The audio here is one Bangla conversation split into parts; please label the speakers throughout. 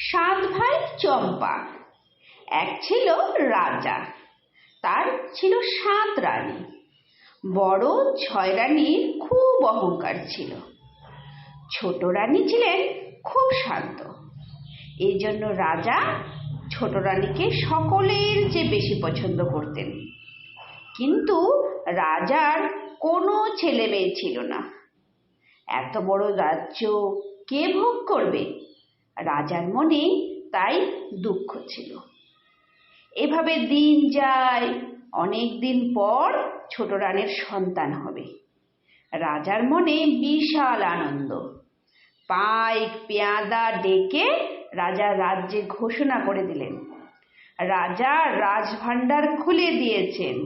Speaker 1: সাত ভাই চম্পা। এক ছিল রাজা, তার ছিল সাত রানী। বড় ছয় রানীর খুব অহংকার ছিল। ছোট রানী ছিলেন খুব শান্ত। এই জন্য রাজা ছোট রানীকে সকলের চেয়ে বেশি পছন্দ করতেন। কিন্তু রাজার কোনো ছেলে মেয়ে ছিল না। এত বড় রাজ্য কে ভোগ করবে? রাজার মনে তাই দুঃখ ছিল। এভাবে দিন যায়, অনেক দিন পর ছোট রানের সন্তান হবে। রাজার মনে বিশাল আনন্দ। পাইক পেয়াদা ডেকে রাজা রাজ্যে ঘোষণা করে দিলেন। রাজা রাজভাণ্ডার খুলে দিয়েছেন।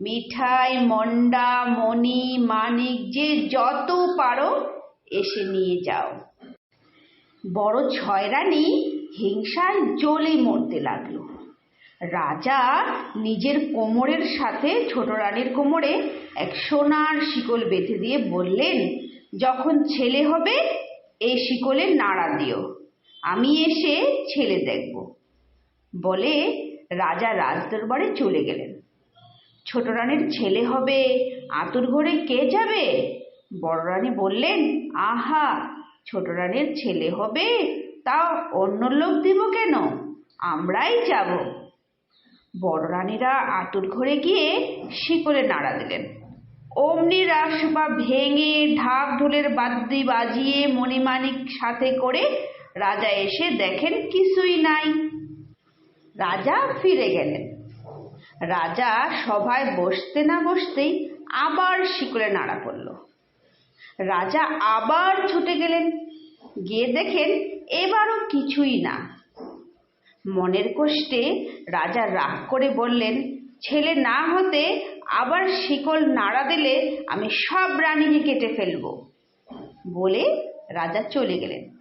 Speaker 1: মিঠাই মন্ডা মণি, মানিক, যে যত পারো এসে নিয়ে যাও। বড় ছয় রানী হিংসায় জ্বলে মরতে লাগল। রাজা নিজের কোমরের সাথে ছোট রানীর কোমরে এক সোনার শিকল বেঁধে দিয়ে বললেন, যখন ছেলে হবে, এই শিকলে নাড়া দিও। আমি এসে ছেলে দেখব। বলে রাজা রাজদরবারে চলে গেলেন। ছোট রানীর ছেলে হবে, আতুর ঘরে কে যাবে? বড় রানী বললেন, আহা ছোট রানীর ছেলে হবে, তা অন্য লোক দিব কেন? আমরাই যাব। বড় রানীরা আতুর ঘরে গিয়ে শিকলে নাড়া দিলেন। অমনি রাসপা ভেঙে ঢাক ঢোলের বাদ্যি বাজিয়ে মণিমাণিক সাথে করে রাজা এসে দেখেন কিছুই নাই। রাজা ফিরে গেলেন। রাজা সভায় বসতে না বসতেই আবার শিকলে নাড়া পড়ল। রাজা আবার ছুটে গেলেন। গিয়ে দেখেন এবারও কিছুই না। মনের কষ্টে রাজা রাগ করে বললেন, ছেলে না হতে আবার শিকল নাড়া দিলে আমি সব রানীকে কেটে ফেলব। বলে রাজা চলে গেলেন।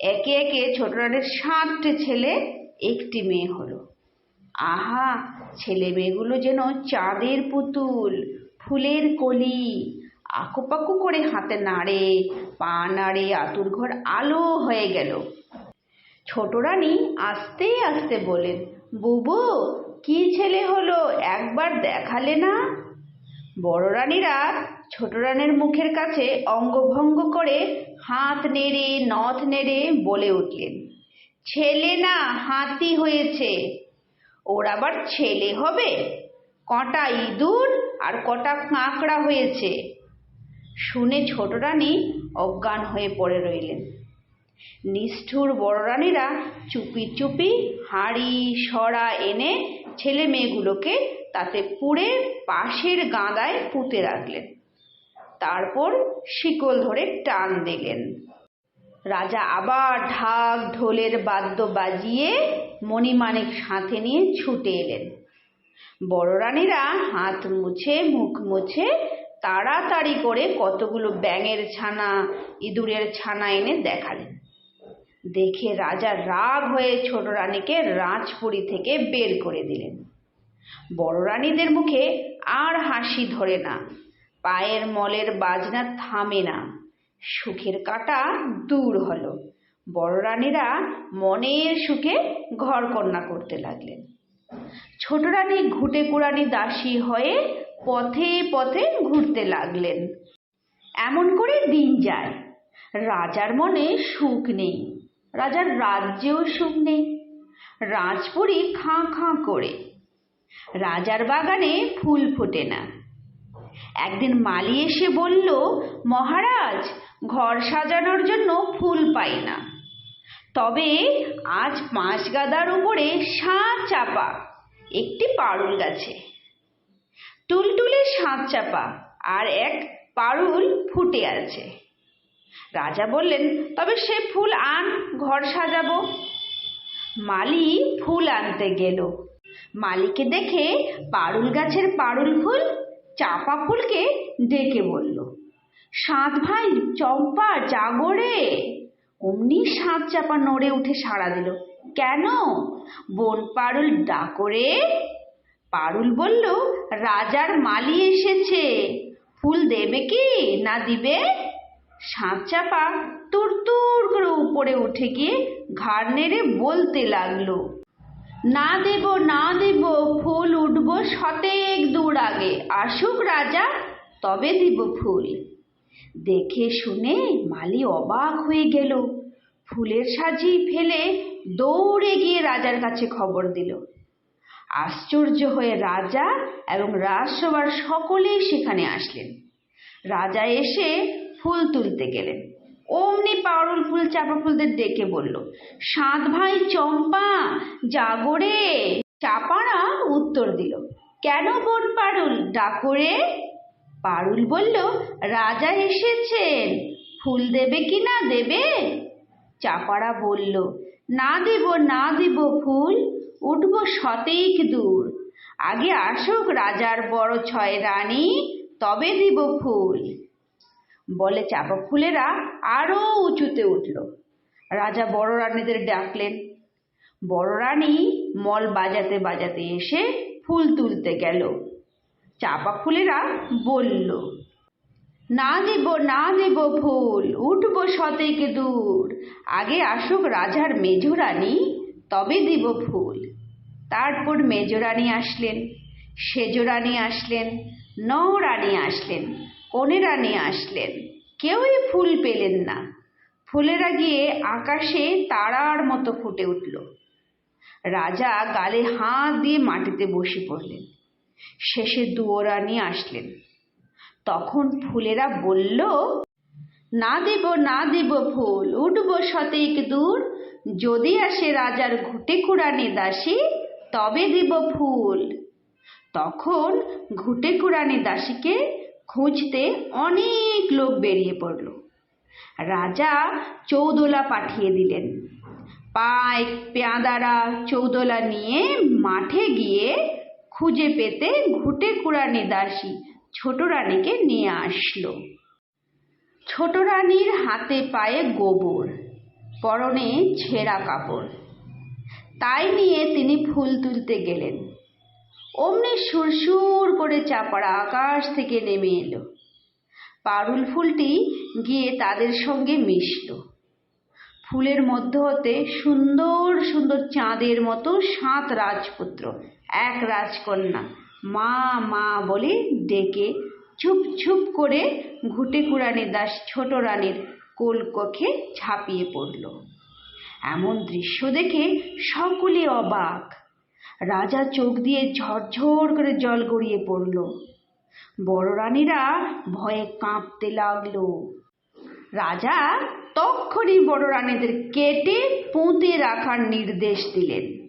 Speaker 1: একে একে ছোট রানীর সাতটি ছেলে, একটি মেয়ে হলো। আহা, ছেলে মেয়েগুলো যেন চাঁদের পুতুল, ফুলের কলি আকুপাকু করে হাতে নাড়ে, পা নাড়ে, আতুর ঘর আলো হয়ে গেল। ছোট রানী আস্তে আস্তে বলেন বুবু, কি ছেলে হলো? একবার দেখালে না? বড় রানীরা ছোট রানীর মুখের কাছে অঙ্গভঙ্গ করে হাত নেড়ে, নথ নেড়ে বলে উঠলেন, ছেলে না, হাতি হয়েছে। ওর আবার ছেলে হবে? কটা ইঁদুর আর কটা কাঁকড়া হয়েছে। শুনে ছোট রানী অজ্ঞান হয়ে পড়ে রইলেন। নিষ্ঠুর বড় রানীরা চুপি চুপি হাঁড়ি, সরা এনে ছেলে মেয়েগুলোকে তাতে পুড়ে পাশের গাঁদায় পুঁতে রাখলেন। তারপর শিকল ধরে টান দিলেন। রাজা আবার ঢাক ঢোলের বাদ্য বাজিয়ে মণিমাণিক সাথে নিয়ে ছুটে এলেন। বড় রানীরা হাত মুছে, মুখ মুছে তাড়াতাড়ি করে কতগুলো ব্যাঙের ছানা, ইঁদুরের ছানা এনে দেখালেন। দেখে রাজা রাগ হয়ে ছোট রানীকে রাজপুরী থেকে বের করে দিলেন। বড় রানীদের মুখে আর হাসি ধরে না। পায়ের মলের বাজনা থামে না। সুখের কাটা দূর হলো। বড় রানীরা মনের সুখে ঘর কন্যা করতে লাগলেন। ছোট রানী ঘুটে কুড়ানি দাসী হয়ে পথে পথে ঘুরতে লাগলেন। এমন করে দিন যায়। রাজার মনে সুখ নেই। রাজার রাজ্যেও সুখ নেই। রাজপুরী খাঁ খাঁ করে। রাজার বাগানে ফুল ফোটে না। একদিন মালি এসে বলল, মহারাজ, ঘর সাজানোর জন্য ফুল পাই না। তবে আজ পাঁচ গাদার উপরে সাত চাপা। একটি পারুল গাছে। টুলটুলে সাত চাপা আর এক পারুল ফুটে আছে। রাজা বললেন, তবে সে ফুল আন, ঘর সাজাবো। মালি ফুল আনতে গেল। মালিকে দেখে পারুল গাছের পারুল ফুল চাপা ফুলকে ডেকে বলল, সাত ভাই, চম্পা, জাগরে। অমনি সাত চাপা নড়ে উঠে সাড়া দিল, কেন? বন পারুল ডাকরে পারুল বলল, রাজার মালি এসেছে। ফুল দেবে কি না দিবে? সাত চাপা তুর তুর করে উপরে উঠে গিয়ে ঘাড় নেড়ে বলতে লাগল, না দেব না দেব, ফুল উঠব শতেক দূর আগে। আসুক রাজা, তবে দিব ফুল। দেখে শুনে মালি অবাক হয়ে গেল। ফুলের সাজি ফেলে দৌড়ে গিয়ে রাজার কাছে খবর দিল আশ্চর্য হয়ে রাজা এবং রাজসভার সকলেই সেখানে আসলেন। রাজা এসে ফুল তুলতে গেলেন। অমনি পাউরুল ফুল চাপা ফুলদের ডেকে বলল, সাত ভাই চম্পা জাগরে চাপারা উত্তর দিল, কেন বোন পারুল ডাকরে পারুল বলল, রাজা এসেছেন। ফুল দেবে কি না দেবে? চাপাড়া বলল, না দেব না দেব ফুল, উঠব শতেক দূর। আগে আসুক রাজার বড় ছয় রানী, তবে দিব ফুল। বলে চাপা ফুলেরা আরও উঁচুতে উঠল। রাজা বড় রানীদের ডাকলেন। বড় রানী মল বাজাতে বাজাতে এসে ফুল তুলতে গেল। চাপা ফুলেরা বলল না দেব না দেব ফুল, উঠব শতেক দূর। আগে আসুক রাজার মেজরানী, তবে দিব ফুল। তারপর মেজরানী আসলেন, সেজরানী আসলেন নৌরানী আসলেন কনে রানী আসলেন। কেউই ফুল পেলেন না। ফুলেরা গিয়ে আকাশে তারার মতো ফুটে উঠল। রাজা গালে হাত দিয়ে মাটিতে বসে পড়লেন। শেষে দুয়োরানী আসলেন। তখন ফুলেরা বলল, না দেব না দেব ফুল, উঠব শতেক দূর। যদি আসে রাজার ঘুটে কুড়ানি দাসী, তবে দিব ফুল। তখন ঘুটে কুড়ানি দাসীকে খুঁজতে অনেক লোক বেরিয়ে পড়ল। রাজা চৌদোলা পাঠিয়ে দিলেন। পাইক পেয়াদারা চৌদোলা নিয়ে মাঠে গিয়ে খুঁজে পেতে ঘুটে কুড়ানি দাসী ছোট রানীকে নিয়ে আসলো। ছোট রানীর হাতে পায়ে গোবর, পরনে ছেঁড়া কাপড়। তাই নিয়ে তিনি ফুল তুলতে গেলেন। অমনি সুরসুর করে চাপাড়া আকাশ থেকে নেমে এলো। পারুল ফুলটি গিয়ে তাদের সঙ্গে মিশল। ফুলের মধ্য হতে সুন্দর সুন্দর চাঁদের মতো সাত রাজপুত্র, এক রাজকন্যা মা মা বলে ডেকে চুপ চুপ করে ঘুটে কুড়ানি দাস ছোট রানীর কোলকক্ষে ঝাঁপিয়ে পড়ল। এমন দৃশ্য দেখে সকলে অবাক। রাজা চোখ দিয়ে ঝরঝর করে জল গড়িয়ে পড়ল। বড় রানীরা ভয়ে কাঁপতে লাগল। রাজা তক্ষণি বড় রানীদের কেটে পুঁতে রাখার নির্দেশ দিলেন।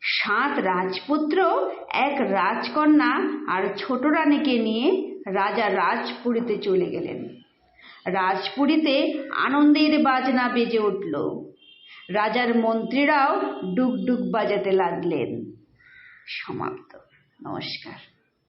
Speaker 1: সাত রাজপুত্র, এক রাজকন্যা আর ছোট রানীকে নিয়ে রাজা রাজপুরীতে চলে গেলেন। রাজপুরীতে আনন্দের বাজনা বেজে উঠল। রাজার মন্ত্রীরাও ডুগডুগ বাজাতে লাগলেন। সমাপ্ত। নমস্কার।